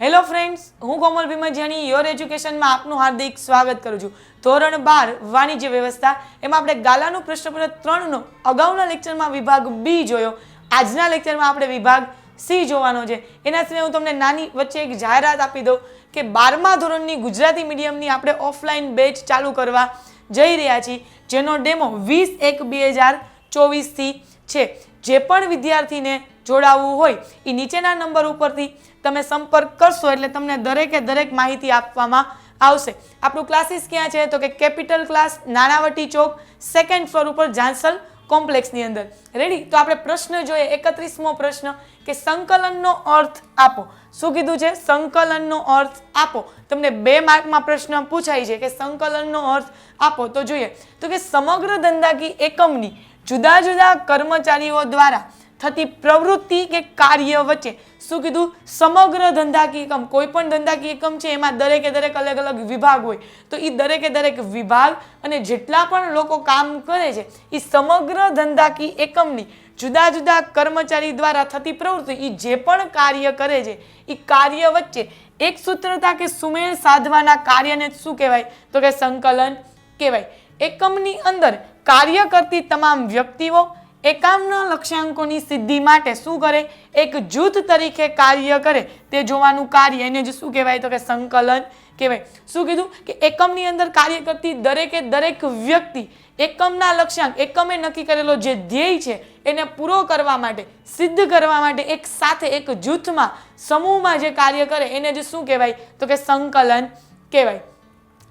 Hello friends હું કોમલ ભીમજાની your એજ્યુકેશનમાં આપનું હાર્દિક સ્વાગત કરું છું. ધોરણ બાર, વાણિજ્ય વ્યવસ્થા. એમાં આપણે ગાલાનું પ્રશ્નપત્ર ત્રણનો અગાઉના લેક્ચરમાં વિભાગ બી જોયો. આજના લેક્ચરમાં આપણે વિભાગ સી જોવાનો છે. એના સિવાય હું તમને નાની વચ્ચે એક જાહેરાત આપી દઉં કે બારમા ધોરણની ગુજરાતી મીડિયમની આપણે ઓફલાઈન બેચ ચાલુ કરવા જઈ રહ્યા છીએ. જેનો ડેમો વીસ એક બે હજાર ચોવીસથી છે. જે પણ વિદ્યાર્થીને જોડાવવું હોય એ નીચેના નંબર ઉપરથી તમે સંપર્ક કરશો એટલે તમને દરેકે દરેક માહિતી આપવામાં આવશે. આપણું ક્લાસીસ ક્યાં છે? તો કે capital class Nanavati Chowk second floor ઉપર જાંસલ કોમ્પ્લેક્સની અંદર. રેડી તો આપણે પ્રશ્ન જોઈએ. એકત્રીસમો પ્રશ્ન કે સંકલનનો અર્થ આપો. શું કીધું છે? સંકલનનો અર્થ આપો. તમને બે માર્કમાં પ્રશ્ન પૂછાય છે કે સંકલનનો અર્થ આપો. તો જોઈએ. તો કે સમગ્ર ધંધાકી એકમની જુદા જુદા કર્મચારીઓ દ્વારા થતી પ્રવૃત્તિ કે કાર્ય વચ્ચે. શું કીધું? સમગ્ર ધંધાકીય એકમ, કોઈ પણ ધંધાકીય એકમ છે, એમાં દરેકે દરેક અલગ અલગ વિભાગ હોય. તો એ દરેકે દરેક વિભાગ અને જેટલા પણ લોકો કામ કરે છે એ સમગ્ર ધંધાકીય એકમની જુદા જુદા કર્મચારી દ્વારા થતી પ્રવૃત્તિ એ જે પણ કાર્ય કરે છે એ કાર્ય વચ્ચે એક સૂત્રતા કે સુમેળ સાધવાના કાર્યને શું કહેવાય? તો કે સંકલન કહેવાય. એકમની અંદર કાર્ય કરતી તમામ વ્યક્તિઓ એકામના લક્ષ્યાંકોની સિદ્ધિ માટે શું કરે? એક જૂથ તરીકે કાર્ય કરે. તે જોવાનું કાર્ય, એને જે શું કહેવાય? તો કે સંકલન કહેવાય. શું કીધું? કે એકમની અંદર કાર્ય કરતી દરેકે દરેક વ્યક્તિ એકમના લક્ષ્યાંક, એકમે નક્કી કરેલો જે ધ્યેય છે, એને પૂરો કરવા માટે, સિદ્ધ કરવા માટે એક સાથે એક જૂથમાં, સમૂહમાં જે કાર્ય કરે, એને જે શું કહેવાય? તો કે સંકલન કહેવાય.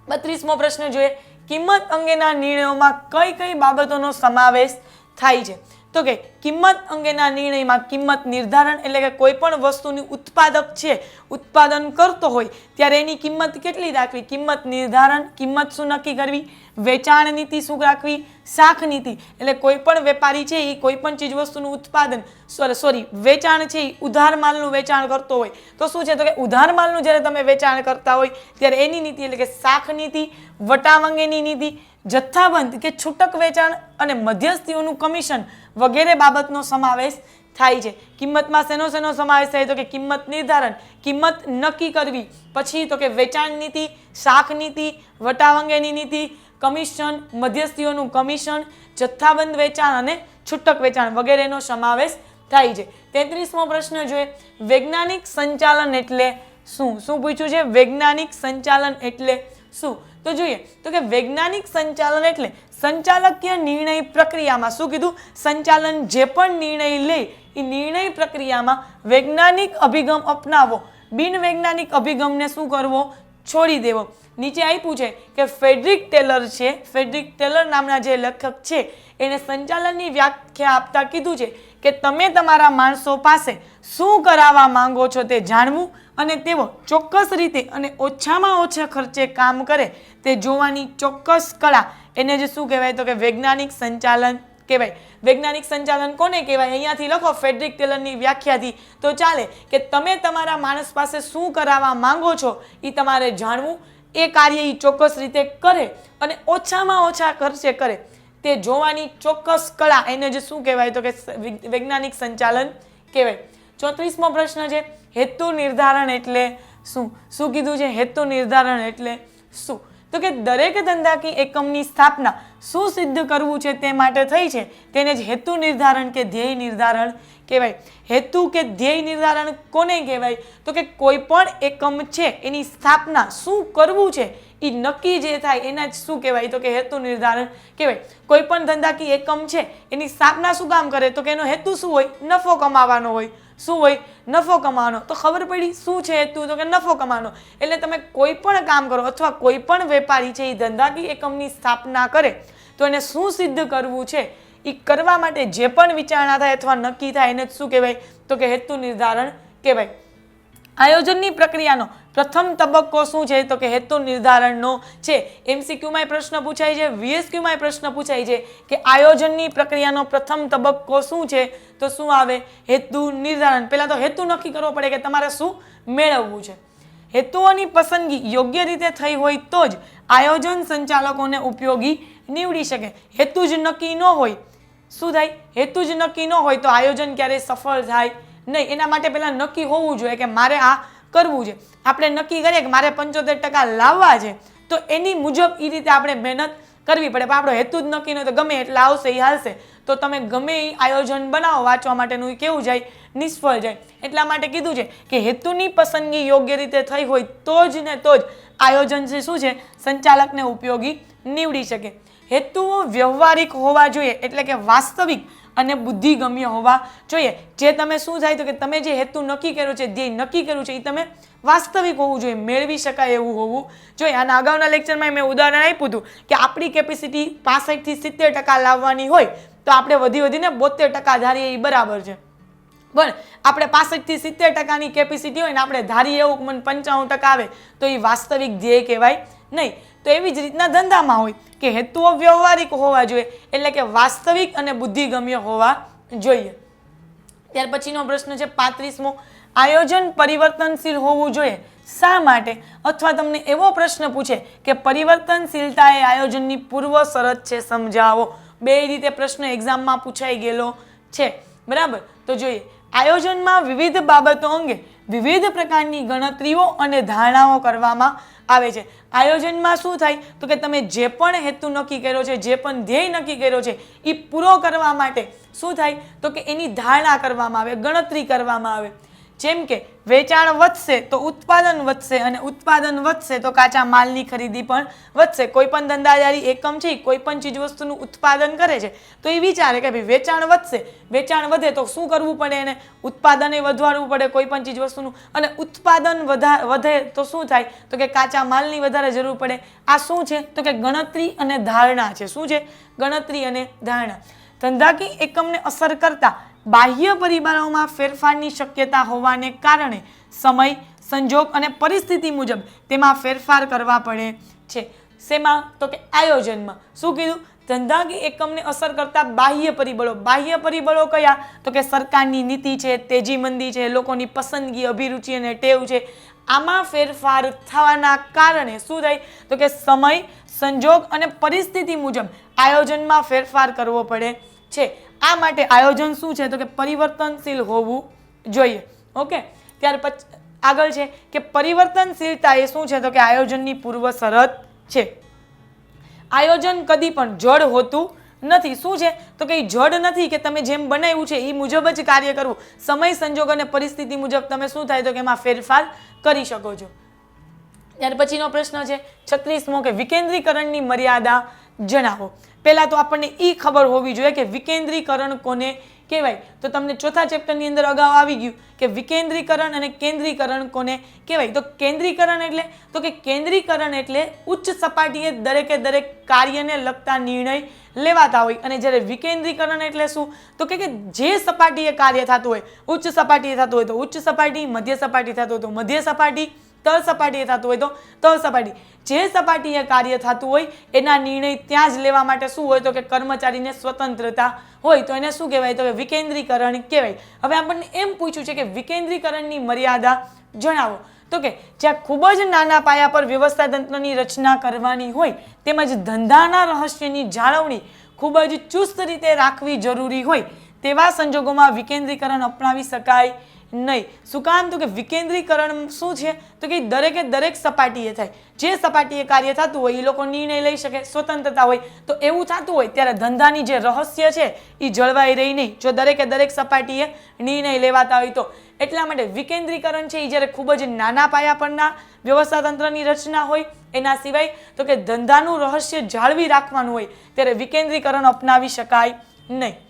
બત્રીસમો પ્રશ્ન જોઈએ. કિંમત અંગેના નિર્ણયોમાં કઈ કઈ બાબતોનો સમાવેશ થાય છે. તો કે કિંમત અંગેના નિર્ણયમાં કિંમત નિર્ધારણ એટલે કે કોઈ પણ વસ્તુની ઉત્પાદક છે, ઉત્પાદન કરતો હોય, ત્યારે એની કિંમત કેટલી રાખવી? કિંમત નિર્ધારણ, કિંમત શું નક્કી કરવી? વેચાણ નીતિ શું રાખવી? શાખ નીતિ, એટલે કોઈ પણ વેપારી છે એ કોઈ પણ ચીજ વસ્તુનું ઉત્પાદન, સોરી વેચાણ છે એ ઉધાર માલનું વેચાણ કરતો હોય. તો શું છે? તો કે ઉધાર માલનું જ્યારે તમે વેચાણ કરતા હોય, ત્યારે એની નીતિ એટલે કે શાખ નીતિ વટાવ અંગેની નીતિ, જથ્થાબંધ કે છૂટક વેચાણ અને મધ્યસ્થીઓનું કમિશન વગેરે બાબતનો સમાવેશ થાય છે. કિંમતમાં શેનો શેનો સમાવેશ થાય તો કે કિંમત નિર્ધારણ, કિંમત નક્કી કરવી, પછી તો કે વેચાણ નીતિ શાખ નીતિ વટાવ અંગેની નીતિ, કમિશન, મધ્યસ્થીઓનું કમિશન, જથ્થાબંધ વેચાણ અને છૂટક વેચાણ વગેરેનો સમાવેશ થાય છે. તેત્રીસમો પ્રશ્ન જોઈએ. વૈજ્ઞાનિક સંચાલન એટલે શું? શું પૂછ્યું છે? વૈજ્ઞાનિક સંચાલન એટલે શું? તો જોઈએ. તો કે વૈજ્ઞાનિક સંચાલન એટલે સંચાલકીય નિર્ણય પ્રક્રિયામાં શું કીધું? સંચાલન જે પણ નિર્ણય લે, એ નિર્ણય પ્રક્રિયામાં વૈજ્ઞાનિક અભિગમ અપનાવો. બિનવૈજ્ઞાનિક અભિગમને શું કરવો? છોડી દેવો. નીચે આપ્યું છે કે ફેડરિક ટેલર છે, ફેડરિક ટેલર નામના જે લેખક છે, એને સંચાલનની વ્યાખ્યા આપતા કીધું છે કે તમે તમારા માણસો પાસે શું કરાવવા માંગો છો તે જાણવું અને તેઓ ચોક્કસ રીતે અને ઓછામાં ઓછા ખર્ચે કામ કરે તે જોવાની ચોક્કસ કળા એને જે શું કહેવાય તો કે વૈજ્ઞાનિક સંચાલન કહેવાય. વૈજ્ઞાનિક સંચાલન કોને કહેવાય? અહીંયાથી લખો ફેડરિક ટેલરની વ્યાખ્યાથી. તો ચાલે કે તમે તમારા માણસ પાસે શું કરાવવા માંગો છો એ તમારે જાણવું. એ કાર્ય એ ચોક્કસ રીતે કરે અને ઓછામાં ઓછા ખર્ચે કરે. તે જોવાની ચોક્કસ કળા એને જે શું કહેવાય તો કે વૈજ્ઞાનિક સંચાલન કહેવાય. ચોત્રીસમો પ્રશ્ન છે, હેતુ નિર્ધારણ એટલે શું? શું કીધું છે? હેતુ નિર્ધારણ એટલે શું? તો કે દરેક ધંધાકી એકમની સ્થાપના શું સિદ્ધ કરવું છે તે માટે થઈ છે. તેને જ હેતુ નિર્ધારણ કે ધ્યેય નિર્ધારણ કહેવાય. હેતુ કે ધ્યેય નિર્ધારણ કોને કહેવાય? તો કે કોઈ પણ એકમ છે, એની સ્થાપના શું કરવું છે એ નક્કી જે થાય એના જ શું કહેવાય? તો કે હેતુ નિર્ધારણ કહેવાય. કોઈ પણ ધંધાકી એકમ છે, એની સ્થાપના શું કામ કરે? તો કે એનો હેતુ શું હોય? નફો કમાવાનો હોય. શું હોય? નફો કમાવાનો. તો ખબર પડી? શું છે હેતુ તો કે નફો કમાવાનો. એટલે તમે કોઈ પણ કામ કરો અથવા કોઈ પણ વેપારી છે એ ધંધાકીય એકમની સ્થાપના કરે, તો એને શું સિદ્ધ કરવું છે? એ કરવા માટે જે પણ વિચારણા થાય અથવા નક્કી થાય એને શું કહેવાય? તો કે હેતુ નિર્ધારણ કહેવાય. આયોજનની પ્રક્રિયાનો પ્રથમ તબક્કો શું છે? તો કે હેતુ નિર્ધારણનો છે. એમસીક્યુમાં પ્રશ્ન પૂછાય છે, વીએસક્યુમાં પ્રશ્ન પૂછાય છે કે આયોજનની પ્રક્રિયાનો પ્રથમ તબક્કો શું છે? તો શું આવે? હેતુ નિર્ધારણ. પહેલાં તો હેતુ નક્કી કરવો પડે કે તમારે શું મેળવવું છે. હેતુઓની પસંદગી યોગ્ય રીતે થઈ હોય તો જ આયોજન સંચાલકોને ઉપયોગી નીવડી શકે. હેતુ જ નક્કી ન હોય. શું થાય? હેતુ જ નક્કી ન હોય તો આયોજન ક્યારેય સફળ થાય નહીં, એના માટે પહેલાં નક્કી હોવું જોઈએ કે મારે આ કરવું છે. આપણે નક્કી કરીએ કે મારે પંચોતેર ટકા લાવવા છે, તો એની મુજબ એ રીતે આપણે મહેનત કરવી પડે. પણ આપણો હેતુ જ નક્કી ન તો ગમે એટલા આવશે એ હાલશે. તો તમે ગમે એ આયોજન બનાવો, વાંચવા માટેનું કેવું જાય, નિષ્ફળ જાય. એટલા માટે કીધું છે કે હેતુની પસંદગી યોગ્ય રીતે થઈ હોય તો જ ને તો જ આયોજન છે શું છે? સંચાલકને ઉપયોગી નીવડી શકે. હેતુઓ વ્યવહારિક હોવા જોઈએ, એટલે કે વાસ્તવિક અને બુદ્ધિગમ્ય હોવા જોઈએ. જે તમે શું થાય તો કે તમે જે હેતુ નક્કી કર્યો છે, ધ્યેય નક્કી કર્યું છે એ તમે વાસ્તવિક હોવું જોઈએ, મેળવી શકાય એવું હોવું જોઈએ. અને અગાઉના લેક્ચરમાં મેં ઉદાહરણ આપ્યું હતું કે આપણી કેપેસિટી પાસઠથી સિત્તેર ટકા લાવવાની હોય તો આપણે વધી વધીને બોતેર ટકા ધારીએ એ બરાબર છે. પણ આપણે પાસઠથી સિત્તેર ટકાની કેપેસિટી હોય ને આપણે ધારીએ એવું મને પંચાણું ટકા આવે તો એ વાસ્તવિક ધ્યેય કહેવાય. નહીં, તો એવી જ રીતના ધંધામાં હોય કે હેતુઓ વ્યવહારિક હોવા જોઈએ, એટલે કે વાસ્તવિક અને બુદ્ધિગમ્ય હોવા જોઈએ. ત્યાર પછીનો પ્રશ્ન છે પાંત્રીસમો, આયોજન પરિવર્તનશીલ હોવું જોઈએ શા માટે? અથવા તમને એવો પ્રશ્ન પૂછે કે પરિવર્તનશીલતા એ આયોજનની પૂર્વ શરત છે સમજાવો. બે રીતે પ્રશ્ન એક્ઝામમાં પૂછાઈ ગયેલો છે. બરાબર? તો જોઈએ, આયોજનમાં વિવિધ બાબતો અંગે વિવિધ પ્રકારની ગણતરીઓ અને ધારણાઓ કરવામાં આવે છે. આયોજનમાં શું થાય? તો કે તમે જે પણ હેતુ નક્કી કર્યો છે, જે પણ ધ્યેય નક્કી કર્યો છે એ પૂરો કરવા માટે શું થાય? તો કે એની ધારણા કરવામાં આવે, ગણતરી કરવામાં આવે. જેમ કે વેચાણ વધશે તો ઉત્પાદન વધશે અને ઉત્પાદન વધશે તો કાચા માલની ખરીદી પણ વધશે. કોઈ પણ ધંધાદારી એકમ છે, કોઈ પણ ચીજ વસ્તુનું ઉત્પાદન કરે છે, તો એ વિચારે કે ભાઈ વેચાણ વધશે. વેચાણ વધે તો શું કરવું પડે એને? ઉત્પાદન વધારવું પડે કોઈ પણ ચીજ વસ્તુનું અને ઉત્પાદન વધા, વધે તો શું થાય? તો કે કાચા માલની વધારે જરૂર પડે. આ શું છે? તો કે ગણતરી અને ધારણા છે. શું છે? ગણતરી અને ધારણા. ધંધાકીય એકમને અસર કરતા બાહ્ય પરિબળોમાં ફેરફારની શક્યતા હોવાને કારણે સમય, સંજોગ અને પરિસ્થિતિ મુજબ તેમાં ફેરફાર કરવા પડે છે. શેમાં? તો કે આયોજનમાં. શું કીધું? ધંધાકીય એકમને અસર કરતા બાહ્ય પરિબળો. બાહ્ય પરિબળો કયા? તો કે સરકારની નીતિ છે તેજી મંદી છે, લોકોની પસંદગી, અભિરુચિ અને ટેવ છે. આમાં ફેરફાર થવાના કારણે શું થાય? તો કે સમય, સંજોગ અને પરિસ્થિતિ મુજબ આયોજનમાં ફેરફાર કરવો પડે છે. આ માટે આયોજન શું છે? તો કે પરિવર્તનશીલ હોવું જોઈએ. ઓકે? ત્યાર પછી, આગળ છે કે પરિવર્તનશીલતા એ શું છે? તો કે આયોજનની પૂર્વ શરત છે. આયોજન કદી પણ જડ હોતું નથી. શું છે? તો કે ઈ જડ નથી કે તમે જેમ બનાવ્યું છે એ મુજબ જ કાર્ય કરવું. સમય, સંજોગ અને પરિસ્થિતિ મુજબ તમે શું થાય? તો કે એમાં ફેરફાર કરી શકો છો. ત્યાર પછીનો પ્રશ્ન છે છત્રીસમો કે વિકેન્દ્રીકરણની મર્યાદા જણાવો. પહેલાં તો આપણને એ ખબર હોવી જોઈએ કે વિકેન્દ્રીકરણ કોને કહેવાય. તો તમને ચોથા ચેપ્ટરની અંદર અગાઉ આવી ગયું કે વિકેન્દ્રીકરણ અને કેન્દ્રીકરણ કોને કહેવાય. તો કેન્દ્રીકરણ એટલે, તો કે કેન્દ્રીકરણ એટલે ઉચ્ચ સપાટીએ દરેકે દરેક કાર્યને લગતા નિર્ણય લેવાતા હોય. અને જ્યારે વિકેન્દ્રીકરણ એટલે શું? તો કે જે સપાટીએ કાર્ય થતું હોય, ઉચ્ચ સપાટીએ થતું હોય તો ઉચ્ચ સપાટી, મધ્ય સપાટી થતું હોય તો મધ્ય સપાટી તળ સપાટીએ થતું હોય તો તળ સપાટી. જે સપાટીએ કાર્ય થતું હોય, એના નિર્ણય ત્યાં જ લેવા માટે શું હોય તો કે કર્મચારીને સ્વતંત્રતા હોય તો એને શું કહેવાય તો કે વિકેન્દ્રીકરણ કહેવાય. હવે આપણને એમ પૂછ્યું છે કે વિકેન્દ્રીકરણની મર્યાદા જણાવો. તો કે જ્યાં ખૂબ જ નાના પાયા પર વ્યવસ્થા તંત્રની રચના કરવાની હોય, તેમજ ધંધાના રહસ્યની જાળવણી ખૂબ જ ચુસ્ત રીતે રાખવી જરૂરી હોય, તેવા સંજોગોમાં વિકેન્દ્રીકરણ અપનાવી શકાય નહીં. શું કામ? તો કે વિકેન્દ્રીકરણ શું છે? તો કે દરેકે દરેક સપાટીએ થાય. જે સપાટીએ કાર્ય થતું હોય એ લોકો નિર્ણય લઈ શકે, સ્વતંત્રતા હોય. તો એવું થતું હોય, ત્યારે ધંધાની જે રહસ્ય છે એ જળવાઈ રહી નહીં. જો દરેકે દરેક સપાટીએ નિર્ણય લેવાતા હોય તો. એટલા માટે વિકેન્દ્રીકરણ છે એ જ્યારે ખૂબ જ નાના પાયા પરના વ્યવસ્થા તંત્રની રચના હોય, એના સિવાય તો કે ધંધાનું રહસ્ય જાળવી રાખવાનું હોય, ત્યારે વિકેન્દ્રીકરણ અપનાવી શકાય નહીં.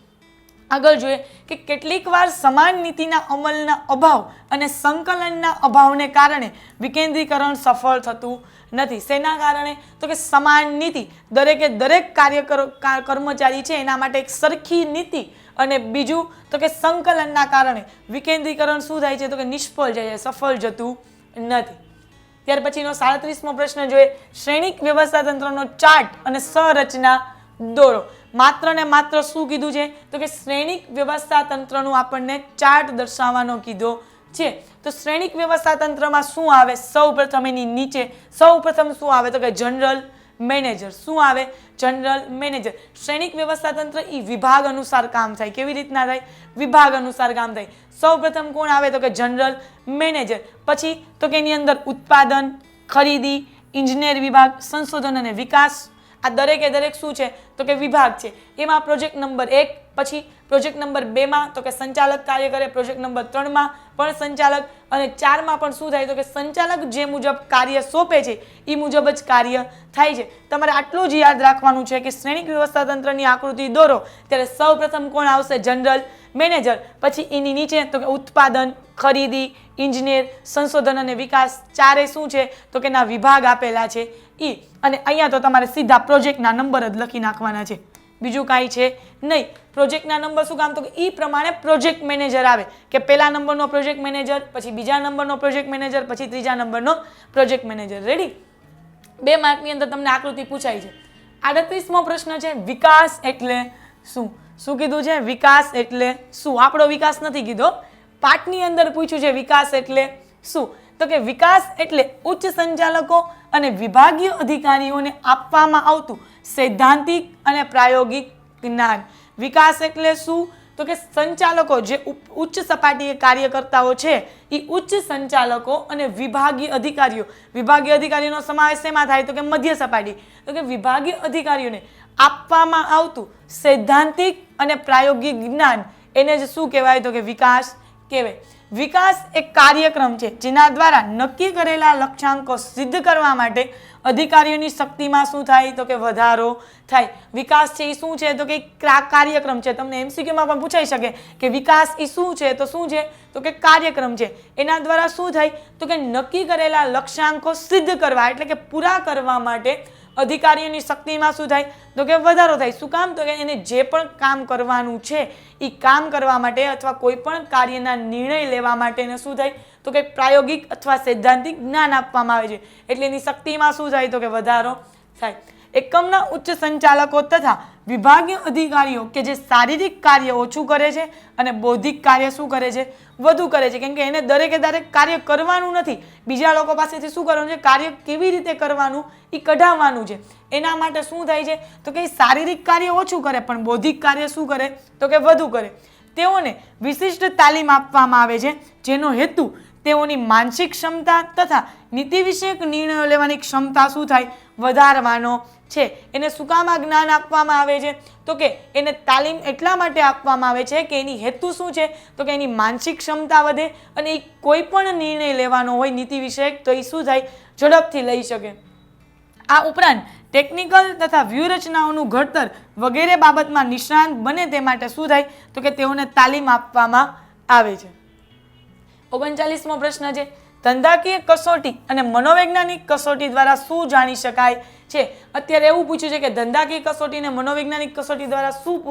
આગળ જોઈએ કે કેટલીક વાર સમાન નીતિના અમલના અભાવ અને સંકલનના અભાવને કારણે વિકેન્દ્રીકરણ સફળ થતું નથી. શેના કારણે? તો કે સમાન નીતિ દરેકે દરેક કાર્યકરો કર્મચારી છે એના માટે એક સરખી નીતિ અને બીજું તો કે સંકલનના કારણે વિકેન્દ્રીકરણ શું થાય છે? તો કે નિષ્ફળ જાય છે, સફળ જતું નથી. ત્યાર પછીનો સાડત્રીસમો પ્રશ્ન જોઈએ. શ્રેણિક વ્યવસ્થા તંત્રનો ચાર્ટ અને સંરચના દોરો. માત્ર ને માત્ર શું કીધું છે? તો કે શ્રેણિક વ્યવસ્થા તંત્રનું આપણને ચાર્ટ દર્શાવવાનો કીધો છે. તો શ્રેણિક વ્યવસ્થા તંત્રમાં શું આવે? સૌ પ્રથમ એની નીચે સૌ પ્રથમ શું આવે? તો કે જનરલ મેનેજર શું આવે? જનરલ મેનેજર શ્રેણિક વ્યવસ્થા તંત્ર એ વિભાગ અનુસાર કામ થાય. કેવી રીતના થાય? વિભાગ અનુસાર કામ થાય. સૌપ્રથમ કોણ આવે? તો કે જનરલ મેનેજર પછી તો કે એની અંદર ઉત્પાદન, ખરીદી ઇજનેર વિભાગ, સંશોધન અને વિકાસ આ દરેકે દરેક શું છે? તો કે વિભાગ છે. એમાં પ્રોજેક્ટ નંબર એક, પછી પ્રોજેક્ટ નંબર બેમાં તો કે સંચાલક કાર્ય કરે પ્રોજેક્ટ નંબર ત્રણમાં પણ સંચાલક અને ચારમાં પણ શું થાય? તો કે સંચાલક જે મુજબ કાર્ય સોંપે છે એ મુજબ જ કાર્ય થાય છે. તમારે આટલું જ યાદ રાખવાનું છે કે શ્રેણિક વ્યવસ્થા તંત્રની આકૃતિ દોરો. ત્યારે સૌપ્રથમ કોણ આવશે? General manager. પછી એની નીચે તો કે ઉત્પાદન, ખરીદી, ઇજનેર, સંશોધન અને વિકાસ ચારે શું છે? તો કે ના વિભાગ આપેલા છે. ઈ. અને અહીંયા તો તમારે સીધા પ્રોજેક્ટના નંબર જ લખી નાખવાના છે. બીજું કાંઈ છે નહીં. પ્રોજેક્ટના નંબર શું કામ? તો કે એ પ્રમાણે પ્રોજેક્ટ મેનેજર આવે. કે પહેલા નંબરનો પ્રોજેક્ટ મેનેજર પછી બીજા નંબરનો પ્રોજેક્ટ મેનેજર પછી ત્રીજા નંબરનો પ્રોજેક્ટ મેનેજર રેડી બે માર્કની અંદર તમને આકૃતિ પૂછાય છે. આડત્રીસમો પ્રશ્ન છે વિકાસ એટલે શું? શું કીધું છે? વિકાસ એટલે શું? આપણો વિકાસ નથી કીધો. પાઠની અંદર પૂછ્યું છે વિકાસ એટલે શું? તો કે વિકાસ એટલે ઉચ્ચ સંચાલકો અને વિભાગીય અધિકારીઓને આપવામાં આવતું સૈદ્ધાંતિક અને પ્રાયોગિક જ્ઞાન. વિકાસ એટલે શું? તો કે સંચાલકો જે ઉચ્ચ સપાટીએ કાર્યકર્તાઓ છે એ ઉચ્ચ સંચાલકો અને વિભાગીય અધિકારીઓ. વિભાગીય અધિકારીઓનો સમાવેશ શેમાં થાય? તો કે મધ્ય સપાટી. તો કે વિભાગીય અધિકારીઓને આપવામાં આવતું સૈદ્ધાંતિક અને પ્રાયોગિક જ્ઞાન. એને જ શું કહેવાય? તો કે વિકાસ કહેવાય. વિકાસ એક કાર્યક્રમ છે, જેના દ્વારા નક્કી કરેલા લક્ષ્યાંકો સિદ્ધ કરવા માટે અધિકારીઓની શક્તિમાં શું થાય? તો કે વધારો થાય. વિકાસ છે એ શું છે? તો કે ક્રા- કાર્યક્રમ છે. તમને એમસીક્યુમાં પણ પૂછાઈ શકે કે વિકાસ એ શું છે? તો શું છે? તો કે કાર્યક્રમ છે. એના દ્વારા શું થાય? તો કે નક્કી કરેલા લક્ષ્યાંકો સિદ્ધ કરવા, એટલે કે પૂરા કરવા માટે અધિકારીઓની શક્તિમાં શું થાય તો કે વધારો થાય. શું કામ? તો કે એને જે પણ કામ કરવાનું છે એ કામ કરવા માટે અથવા કોઈ પણ કાર્યના નિર્ણય લેવા માટેને શું થાય તો કે પ્રાયોગિક અથવા સૈદ્ધાંતિક જ્ઞાન આપવામાં આવે છે. એટલે એની શક્તિમાં શું થાય તો કે વધારો થાય. એકમના ઉચ્ચ સંચાલકો તથા વિભાગીય અધિકારીઓ કે જે શારીરિક કાર્ય ઓછું કરે છે અને બૌદ્ધિક કાર્ય શું કરે છે, વધુ કરે છે. કેમ કે એને દરેકે દરેક કાર્ય કરવાનું નથી. બીજા લોકો પાસેથી શું કરવાનું છે? કાર્ય કેવી રીતે કરવાનું? એ કઢાવવાનું છે. એના માટે શું થાય છે? તો કે શારીરિક કાર્ય ઓછું કરે, પણ બૌદ્ધિક કાર્ય શું કરે? તો કે વધુ કરે. તેઓને વિશિષ્ટ તાલીમ આપવામાં આવે છે, જેનો હેતુ તેઓની માનસિક ક્ષમતા તથા નીતિ વિષયક નિર્ણયો લેવાની ક્ષમતા શું થાય? વધારવાનો છે. એને શું કામ જ્ઞાન આપવામાં આવે છે? તો કે એને તાલીમ એટલા માટે આપવામાં આવે છે કે એની હેતુ શું છે? તો કે એની માનસિક ક્ષમતા વધે અને એ કોઈ પણ નિર્ણય લેવાનો હોય નીતિ વિષયક, તો એ શું થાય? ઝડપથી લઈ શકે. આ ઉપરાંત ટેકનિકલ તથા વ્યૂહરચનાઓનું ઘડતર વગેરે બાબતમાં નિષ્ણાંત બને તે માટે શું થાય? તો કે તેઓને તાલીમ આપવામાં આવે છે. ઓગણચાલીસમો પ્રશ્ન છે. ધંધાકીય કસોટી અને મનોવૈજ્ઞાનિક કસોટી દ્વારા શું જાણી શકાય છે? અત્યારે એવું પૂછ્યું છે કે ધંધાકીય કસોટી અને મનોવૈજ્ઞાનિક કસોટી દ્વારા શું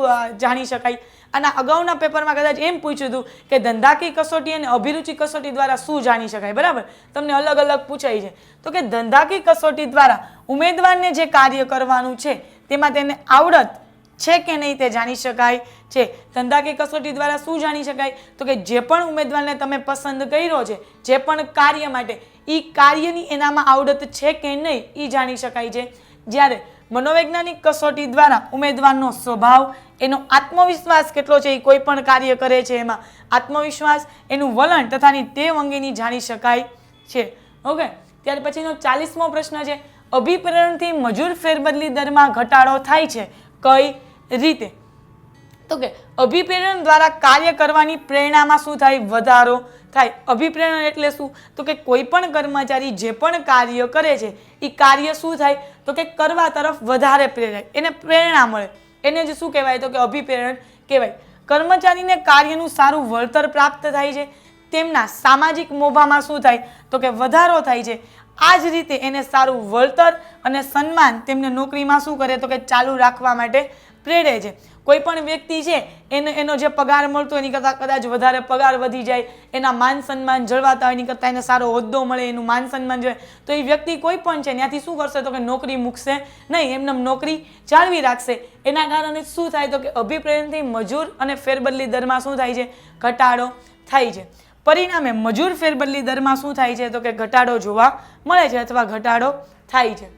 જાણી શકાય? આના અગાઉના પેપરમાં કદાચ એમ પૂછ્યું હતું કે ધંધાકીય કસોટી અને અભિરુચિ કસોટી દ્વારા શું જાણી શકાય, બરાબર? તમને અલગ અલગ પૂછાય છે. તો કે ધંધાકીય કસોટી દ્વારા ઉમેદવારને જે કાર્ય કરવાનું છે, તેમાં તેને આવડત છે કે નહીં તે જાણી શકાય? છે. ધંધાકીય કસોટી દ્વારા શું જાણી શકાય? તો કે જે પણ ઉમેદવારને તમે પસંદ કર્યો છે, જે પણ કાર્ય માટે એ કાર્યની એનામાં આવડત છે કે નહીં એ જાણી શકાય છે. જ્યારે મનોવૈજ્ઞાનિક કસોટી દ્વારા ઉમેદવારનો સ્વભાવ, એનો આત્મવિશ્વાસ કેટલો છે એ કોઈ પણ કાર્ય કરે છે એમાં? આત્મવિશ્વાસ, એનું વલણ તથાની ટેવ અંગેની જાણી શકાય છે. ઓકે? ત્યાર પછીનો ચાલીસમો પ્રશ્ન છે. અભિપ્રેરણથી મજૂર ફેરબદલી દરમાં ઘટાડો થાય છે કઈ રીતે? તો કે અભિપ્રેરણ દ્વારા કાર્ય કરવાની પ્રેરણામાં શું થાય? વધારો થાય. અભિપ્રેરણ એટલે શું? તો કે કોઈ પણ કર્મચારી જે પણ કાર્ય કરે છે એ કાર્ય શું થાય? તો કે કરવા તરફ વધારે પ્રેરાય એને પ્રેરણા મળે. એને જ શું કહેવાય? તો કે અભિપ્રેરણ કહેવાય. કર્મચારીને કાર્યનું સારું વળતર પ્રાપ્ત થાય છે. તેમના સામાજિક મોભામાં શું થાય? તો કે વધારો થાય છે. આ જ રીતે એને સારું વળતર અને સન્માન તેમને નોકરીમાં શું કરે? તો કે ચાલુ રાખવા માટે પ્રેરે છે. કોઈ પણ વ્યક્તિ છે, એને એનો જે પગાર મળતો એની કરતાં કદાચ વધારે પગાર વધી જાય, એના માન સન્માન જળવાતા એની કરતાં એને સારો હોદ્દો મળે, એનું માન સન્માન જોઈએ તો એ વ્યક્તિ કોઈ પણ છે, ત્યાંથી શું કરશે તો કે નોકરી મૂકશે નહીં, એમને નોકરી જાળવી રાખશે. એના કારણે શું થાય તો કે અભિપ્રેરણથી મજૂર અને ફેરબદલી દરમાં શું થાય છે? ઘટાડો થાય છે. પરિણામે મજૂર ફેરબદલી દરમાં શું થાય છે તો કે ઘટાડો જોવા મળે છે અથવા ઘટાડો થાય છે.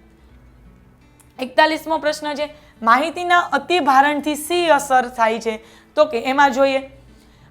એકતાલીસમો પ્રશ્ન છે માહિતીના અતિભારણથી સી અસર થાય છે. તો કે એમાં જોઈએ,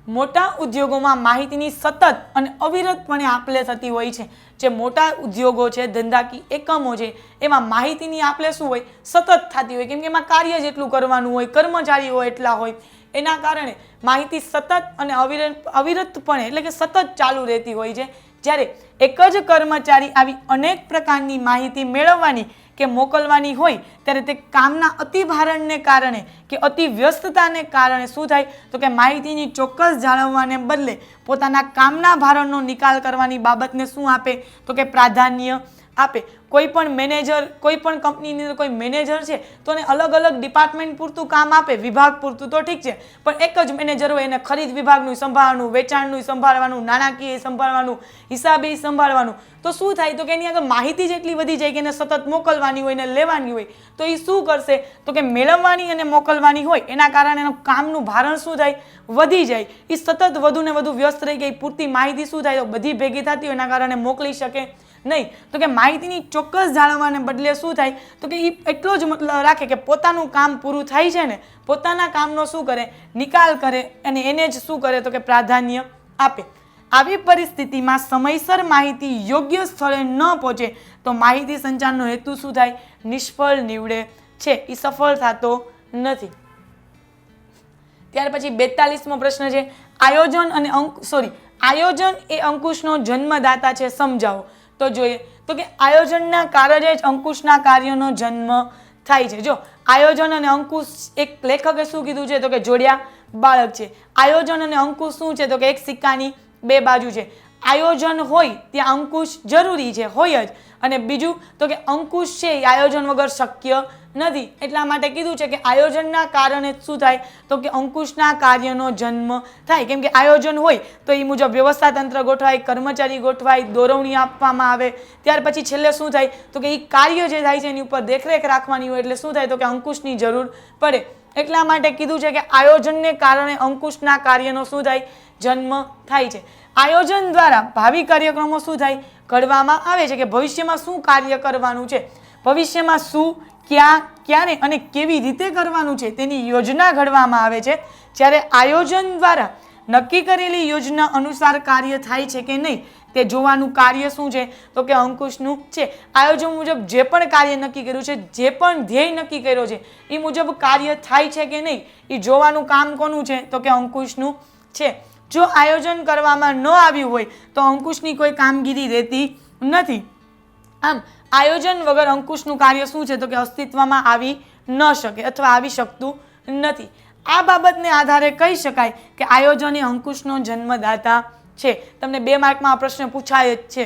મોટા ઉદ્યોગોમાં માહિતીની સતત અને અવિરતપણે આપલે થતી હોય છે. જે મોટા ઉદ્યોગો છે ધંધાકી એકમો છે, એમાં માહિતીની આપલે શું હોય? સતત થતી હોય. કેમ કે એમાં કાર્ય જેટલું કરવાનું હોય કર્મચારીઓ એટલા હોય. એના કારણે માહિતી સતત અને અવિરત અવિરતપણે એટલે કે સતત ચાલુ રહેતી હોય છે. જ્યારે એક જ કર્મચારી આવી અનેક પ્રકારની માહિતી મેળવવાની કે મોકલવાની હોય, ત્યારે તે કામના અતિભારણને કારણે કે અતિ વ્યસ્તતાને કારણે શું થાય? તો કે માહિતીની ચોક્કસ જાળવવાને બદલે પોતાના કામના ભારણનો નિકાલ કરવાની બાબતને શું આપે? તો કે પ્રાધાન્ય આપે. કોઈ પણ મેનેજર, કોઈ પણ કંપનીની અંદર કોઈ મેનેજર છે, તો એને અલગ અલગ ડિપાર્ટમેન્ટ પૂરતું કામ આપે, વિભાગ પૂરતું તો ઠીક છે. પણ એક જ મેનેજર હોય એને ખરીદ વિભાગનું સંભાળવાનું, વેચાણનું સંભાળવાનું, નાણાકીય સંભાળવાનું, હિસાબી સંભાળવાનું. તો શું થાય? તો કે એની આગળ માહિતી જ એટલી વધી જાય કે એને સતત મોકલવાની હોય ને લેવાની હોય, તો એ શું કરશે? તો કે મેળવવાની અને મોકલવાની હોય, એના કારણે એનું કામનું ભારણ શું થાય? વધી જાય. એ સતત વધુ ને વધુ વ્યસ્ત રહી ગઈ, પૂરતી માહિતી શું થાય? તો બધી ભેગી થતી હોય, એના કારણે મોકલી શકે. નહીં. તો કે માહિતીની ચોક્કસ જાળવવાને બદલે શું થાય? તો કે એ એટલો જ મતલબ રાખે કે પોતાનું કામ પૂરું થાય છે ને, પોતાના કામનો શું કરે? નિકાલ કરે અને એને જ શું કરે? તો કે પ્રાધાન્ય આપે. આવી પરિસ્થિતિમાં સમયસર માહિતી યોગ્ય સ્થળે ન પહોંચે તો માહિતી સંચારનો હેતુ શું થાય? નિષ્ફળ નીવડે છે. એ સફળ થતો નથી. ત્યાર પછી બેતાલીસમો પ્રશ્ન છે. આયોજન અને અંક સોરી આયોજન એ અંકુશનો જન્મદાતા છે. સમજાવો. તો જોઈએ. તો કે આયોજનના કારણે જ અંકુશના કાર્યોનો જન્મ થાય છે. જો, આયોજન અને અંકુશ એક લેખકે શું કીધું છે? તો કે જોડ્યા બાળક છે. આયોજન અને અંકુશ શું છે? તો કે એક સિક્કાની બે બાજુ છે. આયોજન હોય ત્યાં અંકુશ જરૂરી છે, હોય જ. અને બીજું તો કે અંકુશ છે એ આયોજન વગર શક્ય નથી. એટલા માટે કીધું છે કે આયોજનના કારણે શું થાય? તો કે અંકુશના કાર્યનો જન્મ થાય. કેમ કે આયોજન હોય તો એ મુજબ વ્યવસ્થા તંત્ર ગોઠવાય, કર્મચારી ગોઠવાય, દોરવણી આપવામાં આવે. ત્યાર પછી છેલ્લે શું થાય? તો કે એ કાર્ય જે થાય છે એની ઉપર દેખરેખ રાખવાની હોય એટલે શું થાય? તો કે અંકુશની જરૂર પડે. એટલા માટે કીધું છે કે આયોજનને કારણે અંકુશના કાર્યનો શું થાય? જન્મ થાય છે. આયોજન દ્વારા ભાવિ કાર્યક્રમો શું થાય? ઘડવામાં આવે છે કે ભવિષ્યમાં શું કાર્ય કરવાનું છે? ભવિષ્યમાં શું, ક્યાં, ક્યારે અને કેવી રીતે કરવાનું છે તેની યોજના ઘડવામાં આવે છે. જ્યારે આયોજન દ્વારા નક્કી કરેલી યોજના અનુસાર કાર્ય થાય છે કે નહીં, તે જોવાનું કાર્ય શું છે? તો કે અંકુશનું છે. આયોજન મુજબ જે પણ કાર્ય નક્કી કર્યું છે, જે પણ ધ્યેય નક્કી કર્યો છે એ મુજબ કાર્ય થાય છે કે નહીં એ જોવાનું કામ કોનું છે? તો કે અંકુશનું છે. જો આયોજન કરવામાં ન આવ્યું હોય તો અંકુશની કોઈ કામગીરી રહેતી નથી. આમ, આયોજન વગર અંકુશનું કાર્ય શું છે? તો કે અસ્તિત્વમાં આવી ન શકે અથવા આવી શકતું નથી. આ બાબતને આધારે કહી શકાય કે આયોજન એ અંકુશનો જન્મદાતા છે. તમને બે માર્કમાં આ પ્રશ્ન પૂછાય જ છે.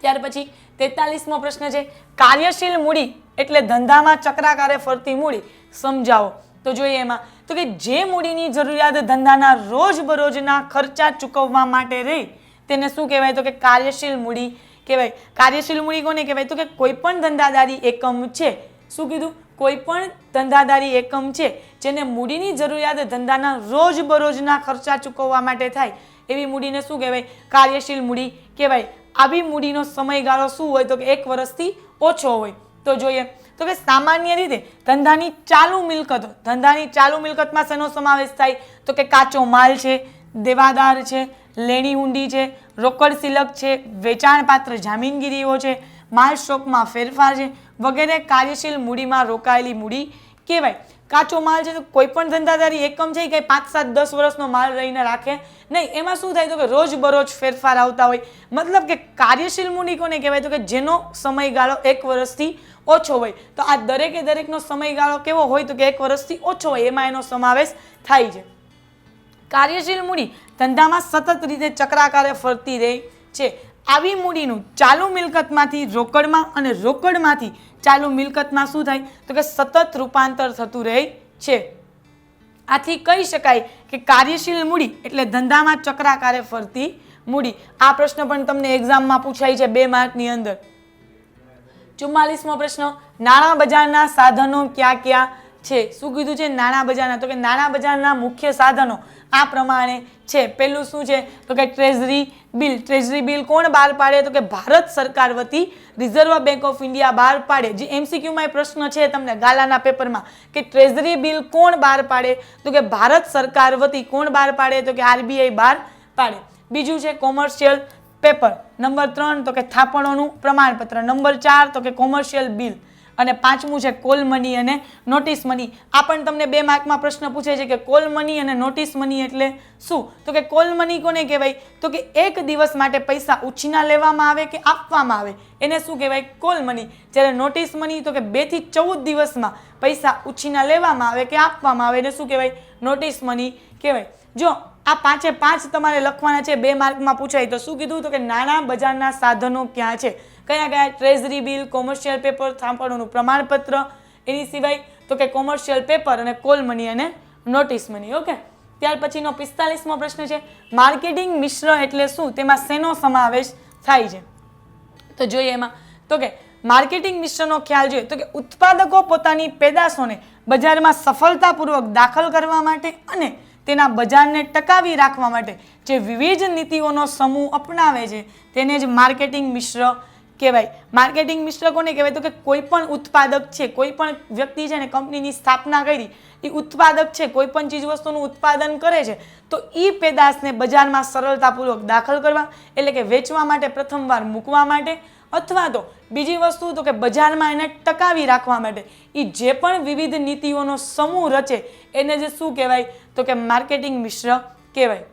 ત્યાર પછી તેતાલીસમો પ્રશ્ન છે. કાર્યશીલ મૂડી એટલે ધંધામાં ચક્રાકારે ફરતી મૂડી. સમજાવો. તો જોઈએ એમાં, તો કે જે મૂડીની જરૂરિયાત ધંધાના રોજબરોજના ખર્ચા ચૂકવવા માટે રહી, તેને શું કહેવાય? તો કે કાર્યશીલ મૂડી કહેવાય. કાર્યશીલ મૂડી કોને કહેવાય? તો કે કોઈ પણ ધંધાદારી એકમ છે. શું કીધું? કોઈ પણ ધંધાદારી એકમ છે જેને મૂડીની જરૂરિયાત ધંધાના રોજબરોજના ખર્ચા ચૂકવવા માટે થાય, એવી મૂડીને શું કહેવાય? કાર્યશીલ મૂડી કહેવાય. આવી મૂડીનો સમયગાળો શું હોય? તો કે એક વર્ષથી ઓછો હોય. તો જોઈએ તો કે સામાન્ય રીતે ધંધાની ચાલુ મિલકતો ધંધાની ચાલુ મિલકતમાં શેનો સમાવેશ થાય? તો કે કાચો માલ છે, દેવાદાર છે, લેણી હુંડી છે, રોકડ સિલક છે, વેચાણપાત્ર જામીનગીરીઓ છે માલ સ્ટોકમાં ફેરફાર છે, વગેરે કાર્યશીલ મૂડીમાં રોકાયેલી મૂડી કહેવાય. કાચો માલ છે તો કોઈ પણ ધંધાદારી એકમ છે કે પાંચ, સાત, દસ વર્ષનો માલ રહીને રાખે? નહીં, એમાં શું થાય તો કે રોજ બરોજ ફેરફાર આવતા હોય. મતલબ કે કાર્યશીલ મૂડી કોને કહેવાય તો કે જેનો સમયગાળો એક વર્ષથી ઓછો હોય. તો આ દરેકે દરેકનો સમયગાળો કેવો હોય તો કે એક વર્ષથી ઓછો હોય, એમાં એનો સમાવેશ થાય છે. કાર્યશીલ મૂડી ધંધામાં સતત રીતે ચક્રાકારે ફરતી રહે છે. આવી મૂડીનું ચાલુ મિલકતમાંથી રોકડમાં અને રોકડમાંથી ચાલુ મિલકતમાં શું થાય? તો કે સતત રૂપાંતર થતું રહે છે. આથી કહી શકાય કે કાર્યશીલ મૂડી એટલે ધંધામાં ચક્રાકારે ફરતી મૂડી. આ પ્રશ્ન પણ તમને એક્ઝામમાં પૂછાય છે બે માર્કની અંદર. ચુમ્માલીસમો પ્રશ્ન, નાણાં બજારના સાધનો ક્યાં ક્યાં છે? શું કીધું છે? નાણાં બજારના. તો કે નાણાં બજારના મુખ્ય સાધનો. આ પ્રમાણે છે. પહેલું શું છે? તો કે ટ્રેઝરી બિલ ટ્રેઝરી બિલ કોણ બહાર પાડે? તો કે ભારત સરકાર વતી રિઝર્વ બેંક ઓફ ઇન્ડિયા બહાર પાડે. જે એમસીક્યુમાં પ્રશ્ન છે તમને ગાલાના પેપરમાં કે ટ્રેઝરી બિલ કોણ બહાર પાડે? તો કે ભારત સરકાર વતી કોણ બહાર પાડે? તો કે આરબીઆઈ બહાર પાડે. બીજું છે કોમર્શિયલ પેપર. નંબર ત્રણ, તો કે થાપણોનું પ્રમાણપત્ર. નંબર ચાર, તો કે કોમર્શિયલ બિલ. અને પાંચમું છે કોલ મની અને નોટિસ મની. આ પણ તમને બે માર્કમાં પ્રશ્ન પૂછે છે કે કોલ મની અને નોટિસ મની એટલે શું? તો કે કોલ મની કોને કહેવાય? તો કે એક દિવસ માટે પૈસા ઉછીના લેવામાં આવે કે આપવામાં આવે? એને શું કહેવાય? Call money. જ્યારે નોટિસ મની તો કે બેથી ચૌદ દિવસમાં પૈસા ઉછીના લેવામાં આવે કે આપવામાં આવે? એને શું કહેવાય? નોટિસ મની કહેવાય. જો આ પાંચે પાંચ તમારે લખવાના છે, બે માર્કમાં પૂછાય તો શું કીધું? તો કે નાણાં બજારના સાધનો ક્યાં છે? કયા કયા ટ્રેઝરી બિલ, કોમર્શિયલ પેપર થાંપણોનું પ્રમાણપત્ર, એની સિવાય તો કે કોમર્શિયલ પેપર અને કોલ મની અને નોટિસ મની, ઓકે? ત્યાર પછીનો પિસ્તાલીસમો પ્રશ્ન છે, માર્કેટિંગ મિશ્ર એટલે શું? તેમાં શેનો સમાવેશ થાય છે? તો જોઈએ એમાં. તો કે માર્કેટિંગ મિશ્રનો ખ્યાલ જોઈએ. તો કે ઉત્પાદકો પોતાની પેદાશોને બજારમાં સફળતાપૂર્વક દાખલ કરવા માટે અને તેના બજારને ટકાવી રાખવા માટે જે વિવિધ નીતિઓનો સમૂહ અપનાવે છે, તેને જ માર્કેટિંગ મિશ્ર કહેવાય. માર્કેટિંગ મિશ્ર કોને કહેવાય તો કે કોઈ પણ ઉત્પાદક છે, કોઈ પણ વ્યક્તિ છે ને કંપનીની સ્થાપના કરી એ ઉત્પાદક છે, કોઈ પણ ચીજ વસ્તુનું ઉત્પાદન કરે છે, તો એ પેદાશને બજારમાં સરળતાપૂર્વક દાખલ કરવા, એટલે કે વેચવા માટે પ્રથમવાર મૂકવા માટે, અથવા તો બીજી વસ્તુ તો કે બજારમાં એને ટકાવી રાખવા માટે. એ જે પણ વિવિધ નીતિઓનો સમૂહ રચે, એને જે શું કહેવાય? તો કે માર્કેટિંગ મિશ્ર કહેવાય.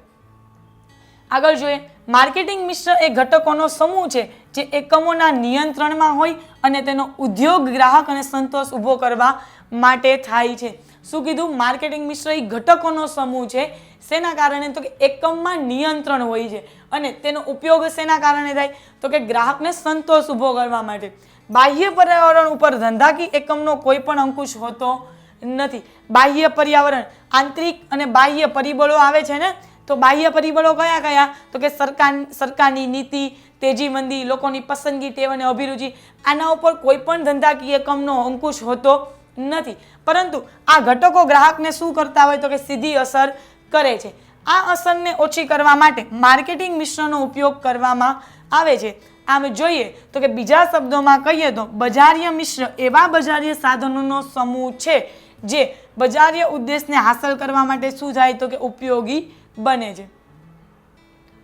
આગળ જોઈએ. માર્કેટિંગ મિશ્ર એ ઘટકોનો સમૂહ છે જે એકમોના નિયંત્રણમાં હોય અને તેનો ઉદ્યોગ, ગ્રાહક અને સંતોષ ઊભો કરવા માટે થાય છે. શું કીધું? માર્કેટિંગ મિશ્ર એ ઘટકોનો સમૂહ છે. શેના કારણે? તો કે એકમમાં નિયંત્રણ હોય છે અને તેનો ઉપયોગ શેના કારણે થાય? તો કે ગ્રાહકને સંતોષ ઊભો કરવા માટે. બાહ્ય પર્યાવરણ ઉપર ધંધાકી એકમનો કોઈ પણ અંકુશ હોતો નથી. બાહ્ય પર્યાવરણ આંતરિક અને બાહ્ય પરિબળો આવે છે ને? તો બાહ્ય પરિબળો કયા કયા? તો કે સરકાર સરકારની નીતિ તેજી મંદી લોકોની પસંદગી, ટેવ અને અભિરુચિ, આના ઉપર કોઈ પણ ધંધાકીય કમનો અંકુશ હોતો નથી. પરંતુ આ ઘટકો ગ્રાહકને શું કરતા હોય તો કે સીધી અસર કરે છે. આ અસરને ઓછી કરવા માટે માર્કેટિંગ મિશ્રનો ઉપયોગ કરવામાં આવે છે. આમ જોઈએ તો કે બીજા શબ્દોમાં કહીએ તો બજારીય મિશ્ર એવા બજારીય સાધનોનો સમૂહ છે, જે બજારીય ઉદ્દેશને હાંસલ કરવા માટે શું થાય તો કે ઉપયોગી બને છે.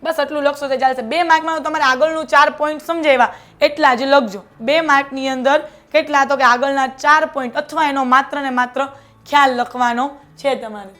બસ આટલું લખશો તો ચાલશે. બે માર્કમાં તમારે આગળનું ચાર પોઈન્ટ સમજાવ્યા એટલા જ લખજો. બે માર્કની અંદર કેટલા તો કે આગળના ચાર પોઈન્ટ અથવા એનો માત્ર ને માત્ર ખ્યાલ લખવાનો છે તમારે.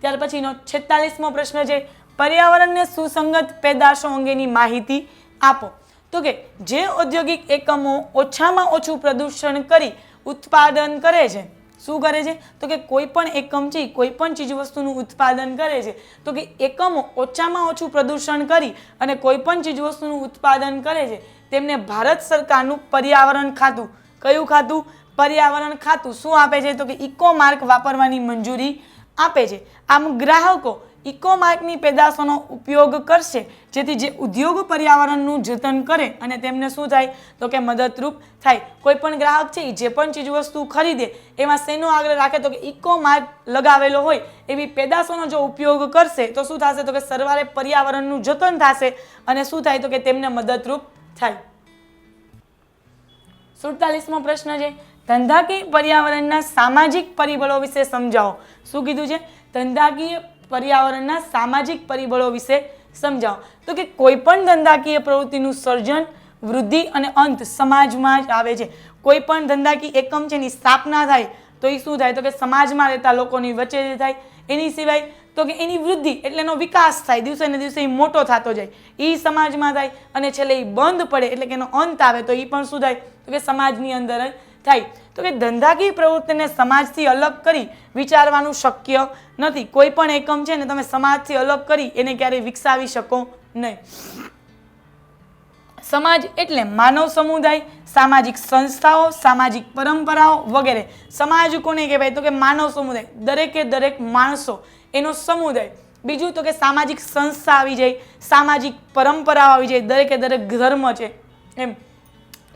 ત્યાર પછીનો છેતાલીસમો પ્રશ્ન છે. પર્યાવરણને સુસંગત પેદાશો અંગેની માહિતી આપો. તો કે જે ઔદ્યોગિક એકમો ઓછામાં ઓછું પ્રદૂષણ કરી ઉત્પાદન કરે છે. શું કરે છે? તો કે કોઈ પણ એકમ કોઈ પણ ચીજવસ્તુનું ઉત્પાદન કરે છે, તો કે એકમો ઓછામાં ઓછું પ્રદૂષણ કરી અને કોઈ પણ ચીજવસ્તુનું ઉત્પાદન કરે છે, તેમને ભારત સરકારનું પર્યાવરણ ખાતું. કયું ખાતું? પર્યાવરણ ખાતું. શું આપે છે? તો કે ઇકો માર્ક વાપરવાની મંજૂરી આપે છે. આમ ગ્રાહકો ઇકો માર્કની પેદાશોનો ઉપયોગ કરશે, જેથી જે ઉદ્યોગ પર્યાવરણનું જતન કરે અને તેમને શું થાય? તો કે મદદરૂપ થાય. કોઈ પણ ગ્રાહક છે એ જે પણ ચીજ વસ્તુ ખરીદે, એમાં શેનો આગ્રહ રાખે? તો કે ઇકોમાર્ક લગાવેલો હોય, એવી પેદાશોનો જો ઉપયોગ કરશે, તો શું થશે? તો કે સરવારે પર્યાવરણનું જતન થશે અને શું થાય? તો કે તેમને મદદરૂપ થાય. સુડતાલીસમો પ્રશ્ન છે, ધંધાકીય પર્યાવરણના સામાજિક પરિબળો વિશે સમજાવો. શું કીધું છે? ધંધાકીય પર્યાવરણના સામાજિક પરિબળો વિશે સમજાવો. તો કે કોઈ પણ ધંધાકીય પ્રવૃત્તિનું સર્જન વૃદ્ધિ અને અંત સમાજમાં જ આવે છે. કોઈ પણ ધંધાકીય એકમ છે એની સ્થાપના થાય, તો એ શું થાય? તો કે સમાજમાં રહેતા લોકોની વચ્ચે થાય, એની સિવાય તો કે એની વૃદ્ધિ એટલે એનો વિકાસ થાય, દિવસે ને દિવસે એ મોટો થતો જાય. એ સમાજમાં થાય અને છેલ્લે એ બંધ પડે એટલે કે એનો અંત આવે, તો એ પણ શું થાય? તો કે સમાજની અંદર જ થાય. તો કે ધંધાકીય પ્રવૃત્તિને સમાજથી અલગ કરી વિચારવાનું શક્ય નથી. કોઈ પણ એકમ છે ને તમે સમાજથી અલગ કરી એને ક્યારેય વિકસાવી શકો નહીં. સમાજ એટલે માનવ સમુદાય, સામાજિક સંસ્થાઓ, સામાજિક પરંપરાઓ વગેરે. સમાજ કોને કહેવાય? તો કે માનવ સમુદાય. દરેકે દરેક માણસો એનો સમુદાય. બીજું તો કે સામાજિક સંસ્થા આવી જાય, સામાજિક પરંપરાઓ આવી જાય, દરેકે દરેક ધર્મ છે. એમ.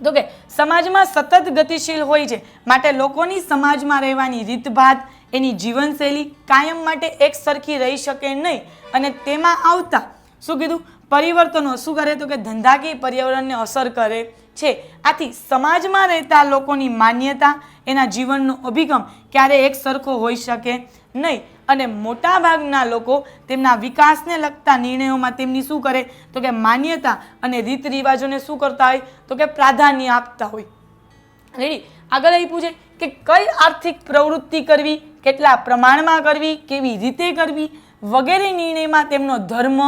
તો કે સમાજમાં સતત ગતિશીલ હોય છે, માટે લોકોની સમાજમાં રહેવાની રીતભાત, એની જીવનશૈલી કાયમ માટે એક સરખી રહી શકે નહીં. અને તેમાં આવતા, શું કીધું? પરિવર્તનો. શું કરે તો કે ધંધાકીય પર્યાવરણને અસર કરે. છે. આથી સમાજમાં રહેતા લોકોની માન્યતા, એના જીવનનો અભિગમ ક્યારે એક સરખો હોઈ શકે નહીં. અને મોટાભાગના લોકો તેમના વિકાસને લગતા નિર્ણયોમાં તેમની શું કરે? તો કે માન્યતા અને રીત રિવાજોને શું કરતા હોય? તો કે પ્રાધાન્ય આપતા હોય. રેડી? આગળ એ પૂછે કે કઈ આર્થિક પ્રવૃત્તિ કરવી, કેટલા પ્રમાણમાં કરવી, કેવી રીતે કરવી વગેરે નિર્ણયમાં તેમનો ધર્મ,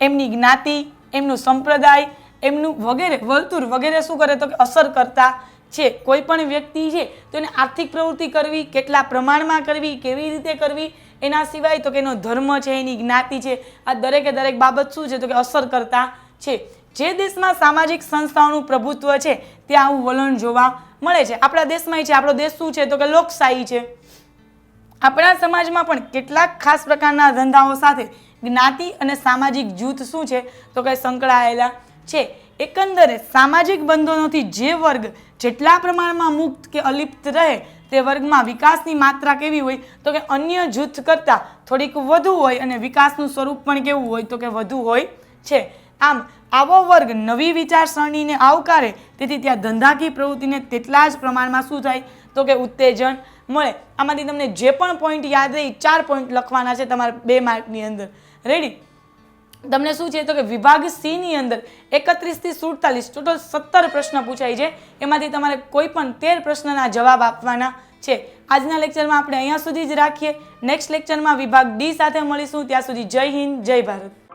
એમની જ્ઞાતિ, એમનું સંપ્રદાય એમનું વગેરે વર્તુળ વગેરે શું કરે તો કે અસર કરતા છે. કોઈ પણ વ્યક્તિ છે તો એને આર્થિક પ્રવૃત્તિ કરવી, કેટલા પ્રમાણમાં કરવી, કેવી રીતે કરવી, એના સિવાય તો કે એનો ધર્મ છે, એની જ્ઞાતિ છે, આ દરેકે દરેક બાબત શું છે તો કે અસર કરતા છે. જે દેશમાં સામાજિક સંસ્થાઓનું પ્રભુત્વ છે, ત્યાં આવું વલણ જોવા મળે છે. આપણા દેશમાં છે, આપણો દેશ શું છે તો કે લોકશાહી છે. આપણા સમાજમાં પણ કેટલાક ખાસ પ્રકારના ધંધાઓ સાથે જ્ઞાતિ અને સામાજિક જૂથ શું છે તો કે સંકળાયેલા છે. એકંદરે સામાજિક બંધનોથી જે વર્ગ જેટલા પ્રમાણમાં મુક્ત કે અલિપ્ત રહે તે વર્ગમાં વિકાસની માત્રા કેવી હોય? તો કે અન્ય જૂથ કરતાં થોડીક વધુ હોય અને વિકાસનું સ્વરૂપ પણ કેવું હોય? તો કે વધુ હોય છે. આમ, આવો વર્ગ નવી વિચારસરણીને આવકારે, તેથી ત્યાં ધંધાકીય પ્રવૃત્તિને તેટલા જ પ્રમાણમાં શું થાય તો કે ઉત્તેજન મળે. આમાંથી તમને જે પણ પોઈન્ટ યાદ રહી ચાર પોઈન્ટ લખવાના છે તમારા બે માર્કની અંદર. રેડી તમને શું છે તો કે વિભાગ સી ની અંદર એકત્રીસથી સુડતાલીસ ટોટલ સત્તર પ્રશ્ન પૂછાય છે. એમાંથી તમારે કોઈ પણ તેર પ્રશ્નના જવાબ આપવાના છે. આજના લેક્ચરમાં આપણે અહીંયા સુધી જ રાખીએ. નેક્સ્ટ લેક્ચરમાં વિભાગ ડી સાથે મળીશું. ત્યાં સુધી જય હિન્દ, જય ભારત.